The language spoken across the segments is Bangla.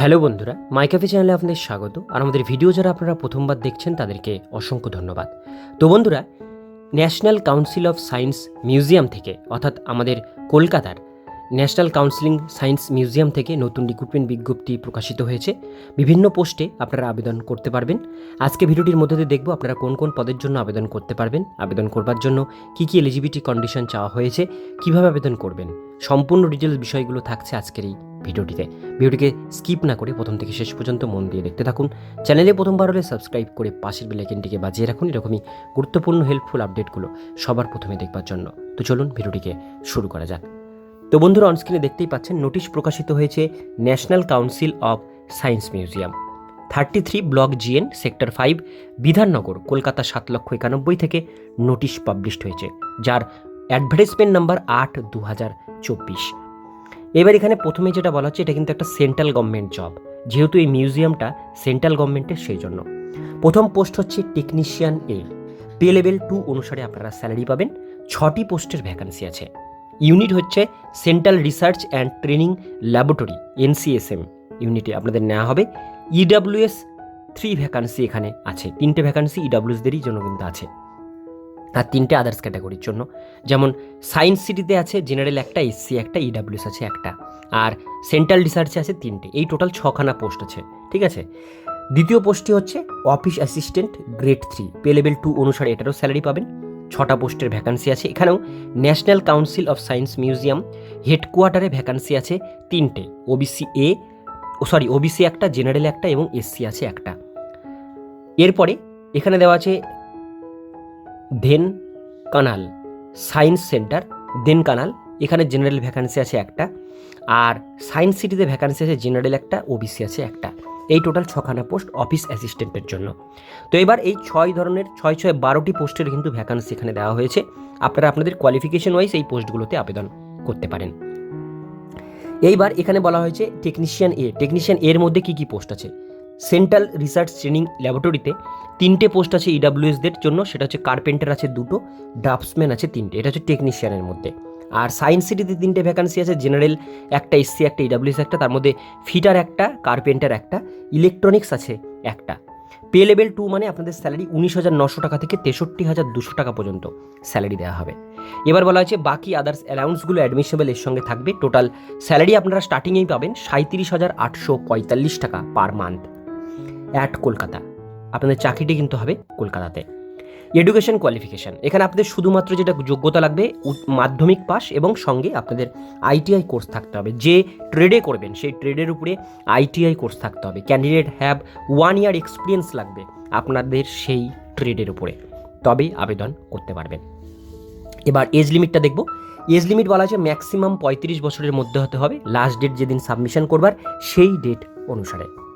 হ্যালো বন্ধুরা, মাইকাফি চ্যানেলে আপনাদের স্বাগত। আর আমাদের ভিডিও যারা আপনারা প্রথমবার দেখছেন, তাদেরকে অসংখ্য ধন্যবাদ। তো বন্ধুরা, national council of science museum থেকে, অর্থাৎ আমাদের কলকাতার ন্যাশনাল কাউন্সিলিং সায়েন্স মিউজিয়াম থেকে নতুন রিক্রুটমেন্ট বিজ্ঞপ্তি প্রকাশিত হয়েছে। বিভিন্ন পোস্টে আপনারা আবেদন করতে পারবেন। আজকে ভিডিওটির মধ্যে দিয়ে দেখব আপনারা কোন কোন পদের জন্য আবেদন করতে পারবেন। আবেদন করবার জন্য কী কী এলিজিবিলিটি কন্ডিশন চাওয়া হয়েছে, কীভাবে আবেদন করবেন। সম্পূর্ণ ডিটেলস বিষয়গুলো থাকছে আজকের এই ভিডিওটিতে। ভিডিওটিকে স্কিপ না করে প্রথম থেকে শেষ পর্যন্ত মন দিয়ে দেখতে থাকুন। চ্যানেলে প্রথমবার হলে সাবস্ক্রাইব করে পাশের বেলাইকেনটিকে বাজিয়ে রাখুন। এরকমই গুরুত্বপূর্ণ হেল্পফুল আপডেটগুলো সবার প্রথমে দেখবার জন্য। তো চলুন ভিডিওটিকে শুরু করা যাক। তো বন্ধুরা অনস্ক্রিনে দেখতেই পাচ্ছেন, নোটিশ প্রকাশিত হয়েছে national council of science museum thirty three block GN sector five Bidhannagar, Kolkata সাত লক্ষ একানব্বই থেকে নোটিশ পাবলিশড হয়েছে, যার অ্যাডভার্টাইজমেন্ট নাম্বার আট দু হাজার চব্বিশ। এবার এখানে প্রথমে যেটা বলা হচ্ছে, এটা কিন্তু একটা সেন্ট্রাল গভর্নমেন্ট জব। যেহেতু এই মিউজিয়ামটা সেন্ট্রাল গভর্নমেন্টের সেই জন্য। প্রথম পোস্ট হচ্ছে technician A pay level two অনুসারে আপনারা স্যালারি পাবেন। ছটি পোস্টের ভ্যাকান্সি আছে। ইউনিট হচ্ছে central research and training laboratory NCSM ইউনিটে আপনাদের নেওয়া হবে। ইডাব্লিউএস থ্রি ভ্যাকান্সি এখানে আছে। তিনটে ভ্যাকান্সি ইডাব্লিউএসদেরই জন্য কিন্তু আছে। আর তিনটে আদার্স ক্যাটাগরির জন্য। যেমন সায়েন্স সিটিতে আছে জেনারেল একটা এসসি একটা ইডাব্লিউএস আছে একটা। আর সেন্ট্রাল রিসার্চে আছে তিনটে। এই টোটাল ছখানা পোস্ট আছে, ঠিক আছে? দ্বিতীয় পোস্টটি হচ্ছে office assistant grade three pay level two অনুসারে এটারও স্যালারি পাবেন। ছটা পোস্টের ভ্যাকান্সি আছে। এখানেও National Council of Science Museum হেডকোয়ার্টারে vacancy আছে তিনটে। ওবিসি এ সরি ওবিসি একটা জেনারেল একটা এবং এসসি আছে একটা। এরপরে এখানে দেওয়া আছে দেন কানাল, সায়েন্স সেন্টার, দেন কানাল। এখানে জেনারেল ভ্যাকান্সি আছে একটা। আর সায়েন্স সিটিতে ভ্যাকান্সি আছে জেনারেল একটা ওবিসি আছে একটা। এই টোটাল ছখানা পোস্ট অফিস অ্যাসিস্ট্যান্টের জন্য। তো এবার এই ছয় ধরনের, ছয় ছয় বারোটি পোস্টের কিন্তু ভ্যাকান্সি এখানে দেওয়া হয়েছে। আপনারা আপনাদের কোয়ালিফিকেশন ওয়াইজ এই পোস্টগুলোতে আবেদন করতে পারেন। এইবার এখানে বলা হয়েছে টেকনিশিয়ান এ টেকনিশিয়ান এর মধ্যে কি কি পোস্ট আছে? সেন্ট্রাল রিসার্চ ট্রেনিং ল্যাবরেটরিতে তিনটে পোস্ট আছে ইডাব্লিউএসদের জন্য, সেটা হচ্ছে কার্পেন্টার আছে দুটো ড্রাফটসম্যান আছে তিনটে, এটা হচ্ছে টেকনিশিয়ানের মধ্যে। আর সায়েন্স সিটিতে তিনটে ভ্যাকান্সি আছে জেনারেল একটা এসসি একটা ইডাব্লিউএস একটা, তার মধ্যে ফিটার একটা কার্পেন্টার একটা ইলেকট্রনিক্স আছে একটা। পে লেভেল টু মানে আপনাদের স্যালারি উনিশ হাজার নশো টাকা থেকে তেষট্টি হাজার দুশো টাকা পর্যন্ত স্যালারি দেওয়া হবে। এবার বলা হয়েছে বাকি আদার্স অ্যালাউন্সগুলো অ্যাডমিশনেবল এর সঙ্গে থাকবে। টোটাল স্যালারি আপনারা স্টার্টিংয়েই পাবেন সাঁত্রিশ হাজার আটশো পঁয়তাল্লিশ টাকা পার মান্থ অ্যাট কলকাতা। আপনাদের চাকরিটি কিন্তু হবে কলকাতাতে। এডুকেশন কোয়ালিফিকেশান এখানে আপনাদের শুধুমাত্র যেটা যোগ্যতা লাগবে মাধ্যমিক পাস এবং সঙ্গে আপনাদের আইটিআই কোর্স থাকতে হবে। যে ট্রেডে করবেন, সেই ট্রেডের উপরে আইটিআই কোর্স থাকতে হবে। Candidate have one year experience লাগবে আপনাদের সেই ট্রেডের উপরে। তবেই আবেদন করতে পারবেন। এবার এজ লিমিটটা দেখব। এজ লিমিট বলা আছে ম্যাক্সিমাম পঁয়ত্রিশ বছরের মধ্যে হতে হবে। লাস্ট ডেট যেদিন সাবমিশন করবার, সেই ডেট অনুসারে।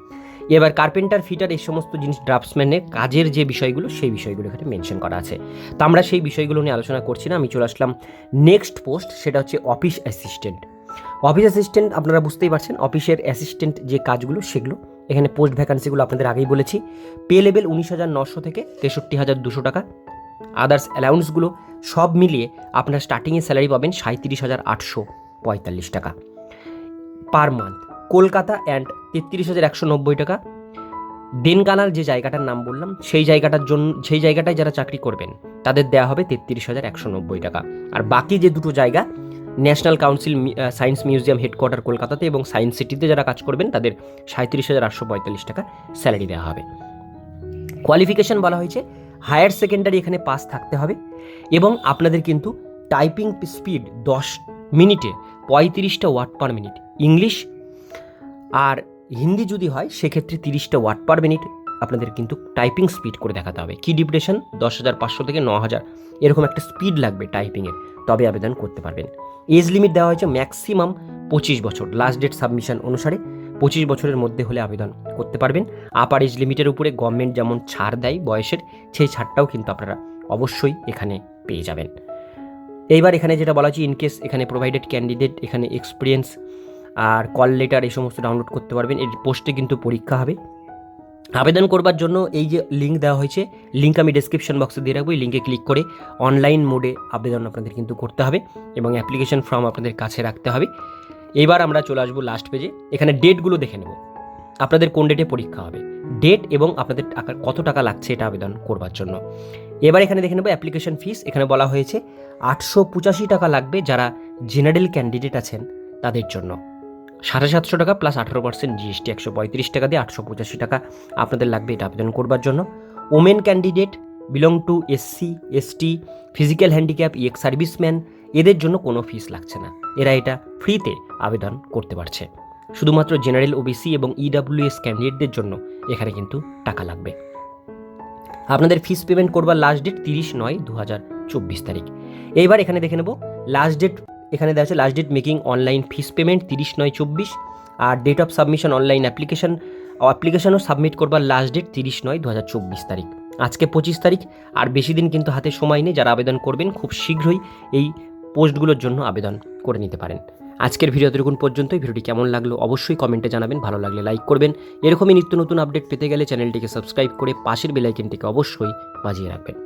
এবার কার্পেন্টার, ফিটার এই সমস্ত জিনিস ড্রাফটসম্যানের কাজের যে বিষয়গুলো, সেই বিষয়গুলো এখানে মেনশন করা আছে। তো আমরা সেই বিষয়গুলো নিয়ে আলোচনা করছি না, আমি চলে আসলাম নেক্সট পোস্ট, সেটা হচ্ছে অফিস অ্যাসিস্ট্যান্ট। অফিস অ্যাসিস্ট্যান্ট, আপনারা বুঝতেই পারছেন, অফিসের অ্যাসিস্ট্যান্ট যে কাজগুলো, সেগুলো, এখানে পোস্ট ভ্যাকান্সিগুলো আপনাদের আগেই বলেছি। পে লেভেল উনিশ হাজার নশো থেকে তেষট্টি হাজার দুশো টাকা। আদার্স অ্যালাউন্সগুলো সব মিলিয়ে আপনার স্টার্টিংয়ে স্যালারি পাবেন সাঁত্রিশ হাজার আটশো পঁয়তাল্লিশ টাকা। পার মান্থ, কলকাতা অ্যান্ড তেত্রিশ হাজার একশো নব্বই টাকা। দেনকানাল যে জায়গাটার নাম বললাম, সেই জায়গাটার জন্য সেই জায়গাটায় যারা চাকরি করবেন, তাদের দেওয়া হবে তেত্রিশ হাজার একশো নব্বই টাকা। আর বাকি যে দুটো জায়গা, national council science museum headquarter কলকাতাতে এবং সায়েন্স সিটিতে যারা কাজ করবেন, তাদের সাঁত্রিশ হাজার আটশো পঁয়তাল্লিশ টাকা স্যালারি দেওয়া হবে। কোয়ালিফিকেশন বলা হয়েছে, হায়ার সেকেন্ডারি এখানে পাস থাকতে হবে এবং আপনাদের কিন্তু টাইপিং স্পিড দশ মিনিটে পঁয়ত্রিশটা ওয়ার্ড পার মিনিট, ইংলিশ। আর হিন্দি যদি হয়, সেক্ষেত্রে তিরিশটা ওয়ার্ড পার মিনিট। আপনাদের কিন্তু টাইপিং স্পিড করে দেখাতে হবে। কি ডিপ্রেশন? দশ হাজার পাঁচশো থেকে ন হাজার। এরকম একটা স্পিড লাগবে টাইপিংয়ের তবে আবেদন করতে পারবেন। এজ লিমিট দেওয়া হয়েছে ম্যাক্সিমাম পঁচিশ বছর। লাস্ট ডেট সাবমিশন অনুসারে পঁচিশ বছরের মধ্যে হলে আবেদন করতে পারবেন। আপার এজ লিমিটের উপরে গভর্নমেন্ট যেমন ছাড় দেয় বয়সের, সেই ছাড়টাও কিন্তু আপনারা অবশ্যই এখানে পেয়ে যাবেন। এইবার এখানে যেটা বলা হচ্ছে ইনকেস এখানে প্রোভাইডেড ক্যান্ডিডেট এখানে এক্সপিরিয়েন্স আর কল লেটার এই সমস্ত ডাউনলোড করতে পারবেন। এর পোস্টে কিন্তু পরীক্ষা হবে। আবেদন করবার জন্য এই যে লিঙ্ক দেওয়া হয়েছে লিঙ্ক আমি ডেসক্রিপশন বক্সে দিয়ে রাখব। এই লিঙ্কে ক্লিক করে অনলাইন মোডে আবেদন আপনাদের কিন্তু করতে হবে এবং অ্যাপ্লিকেশন ফর্ম আপনাদের কাছে রাখতে হবে। এবার আমরা চলে আসব লাস্ট পেজে এখানে ডেটগুলো দেখে নেব। আপনাদের কোন ডেটে পরীক্ষা হবে? ডেট এবং আপনাদের টাকা কত টাকা লাগছে এটা আবেদন করবার জন্য। এবার এখানে দেখে নেব অ্যাপ্লিকেশন ফিস এখানে বলা হয়েছে আটশো পঁচাশি টাকা লাগবে যারা জেনারেল ক্যান্ডিডেট আছেন তাদের জন্য। সাড়ে সাতশো টাকা প্লাস আঠারো পার্সেন্ট জিএসটি একশো পঁয়ত্রিশ টাকা দিয়ে আটশো পঁচাশি টাকা আপনাদের লাগবে এটা আবেদন করবার জন্য। Women candidate belong to SC ST physical handicap ex serviceman এদের জন্য কোনো ফিস লাগছে না। এরা এটা ফ্রিতে আবেদন করতে পারছে। শুধুমাত্র জেনারেল ওবিসি এবং ইডাব্লিউএস ক্যান্ডিডেটদের জন্য এখানে কিন্তু টাকা লাগবে। আপনাদের ফিস পেমেন্ট করবার লাস্ট ডেট তিরিশ নয় দু হাজার চব্বিশ তারিখ। এইবার এখানে দেখে নেব লাস্ট ডেট এখানে দেওয়া আছে last date making online fees payment তিরিশ নয় চব্বিশ আর date of submission online application অ্যাপ্লিকেশনও submit করবার লাস্ট ডেট তিরিশ নয় দু হাজার চব্বিশ তারিখ। আজকে পঁচিশ তারিখ, আর বেশি দিন কিন্তু হাতে সময় নেই, যারা আবেদন করবেন খুব শীঘ্রই এই পোস্টগুলোর জন্য আবেদন করে নিতে পারেন। আজকের ভিডিও এতটুকুন পর্যন্তই, ভিডিওটি কেমন লাগল অবশ্যই কমেন্টে জানাবেন, ভালো লাগলে লাইক করবেন। এরকমই নিত্য নতুন আপডেট পেতে গেলে চ্যানেলটিকে সাবস্ক্রাইব করে পাশের বেলাইকেনটিকে অবশ্যই বাজিয়ে রাখবেন।